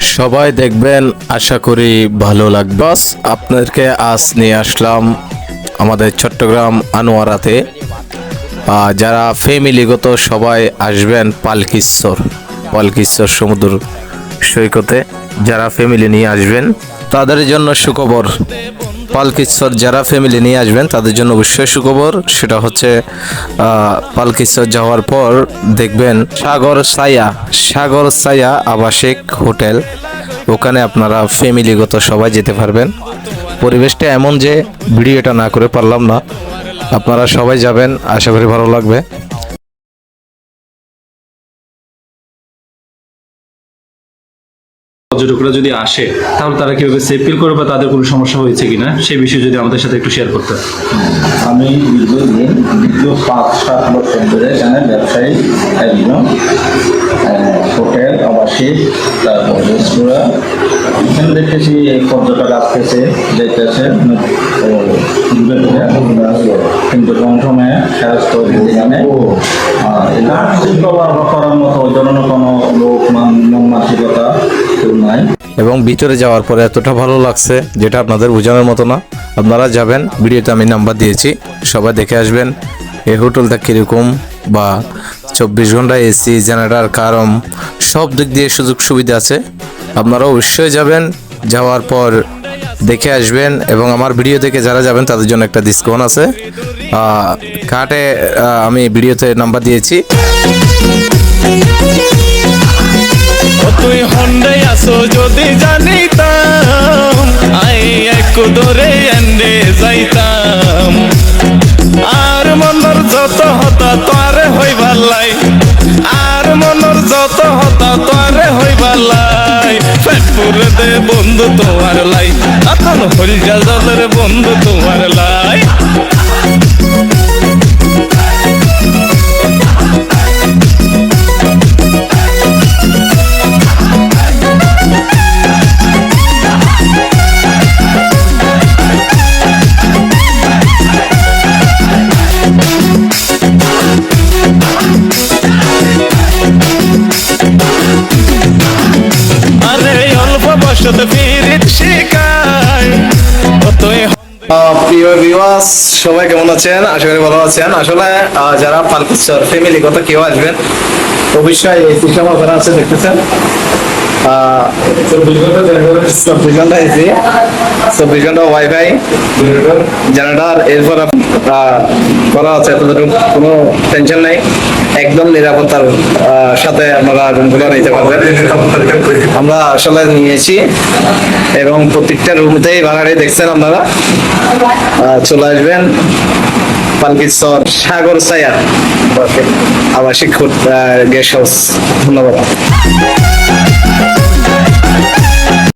সবাই দেখবেন, আশা করি ভালো লাগবে। আপনাদেরকে আজ নিয়ে আসলাম আমাদের চট্টগ্রাম আনোয়ারাতে। যারা ফ্যামিলিগত সবাই আসবেন পালকিশ্বর পালকিশ্বর সমুদ্র সৈকতে। যারা ফ্যামিলি নিয়ে আসবেন, তাদের জন্য সুখবর। পালকিশ্বর যারা ফ্যামিলি নিয়ে আসবেন, তাদের জন্য অবশ্যই সুখবর। সেটা হচ্ছে পালকিশ্বর যাওয়ার পর দেখবেন সাগর সায়া সাগর সায়া আবাসিক হোটেল। ওখানে আপনারা ফ্যামিলিগত সবাই যেতে পারবেন। পরিবেশটা এমন যে ভিডিওটা না করে পারলাম না। আপনারা সবাই যাবেন, আশা করি ভালো লাগবে। পর্যটকরা যদি আসে, তাহলে তারা কীভাবে সেফ ফিল করবে বা তাদের কোনো সমস্যা হয়েছে কিনা সেই বিষয়ে যদি আমাদের সাথে একটু শেয়ার করতে। আমি দীর্ঘদিন দীর্ঘ পাঁচ সাত বছর ধরে এখানে ব্যবসায়ী একজন হোটেল আবাসিক, তারপর রেস্তোরাঁ এখানে দেখেছি এই পর্যটক আসতেছে যেতেছে কিন্তু কোন সময় স্বাস্থ্য এখানে আর এটা করার মতো ধরনের কোনো লোক মান মন মানসিকতা এবং ভিতরে যাওয়ার পরে এতটা ভালো লাগছে যেটা আপনাদের বোঝানোর মতো না। আপনারা যাবেন, ভিডিওতে আমি নাম্বার দিয়েছি, সবাই দেখে আসবেন। এই হোটেলটা কীরকম বা চব্বিশ ঘণ্টা এসি, জেনারেটার, কারম, সব দিক দিয়ে সুযোগ সুবিধা আছে। আপনারা অবশ্যই যাবেন, যাওয়ার পর দেখে আসবেন এবং আমার ভিডিও দেখে যারা যাবেন, তাদের জন্য একটা ডিসকাউন্ট আছে। কার্টে আমি ভিডিওতে নাম্বার দিয়েছি। তুই হন্ডে আসো, যদি জানিতাম। আই এক দরে এন্ডে যাইতাম। আর মনর যত হতা তোরে হইবার লাই। আর মনর যত হতা তোরে হইবার লাই। ফেটপুরেতে বন্ধু তোমার লাই। এখন হলজা জলের বন্ধু তোমার লাই। প্রিয় ভিউয়ার্স সবাই কেমন আছেন? আশা করি ভালো আছেন। আসলে যারা পালকিশ্বর ফ্যামিলি কত কেউ আসবেন, অবশ্যই এই সিস্টেম ওখানে আছে, দেখতেছেন? চব্বিশ ঘণ্টা চব্বিশ ঘণ্টা এরপর করা আছে কোনো টেনশন নেই। একদম নিরাপত্তার সাথে আপনারা রুমগুলো নিতে পারবেন। আমরা আসলে নিয়েছি, এবং প্রত্যেকটা রুমতেই ভাড়াটি দেখছেন আপনারা। চলে আসবেন পালকিশ্বর সাগর সায়া আবাসিক গেস্ট হাউস ধন্যবাদ।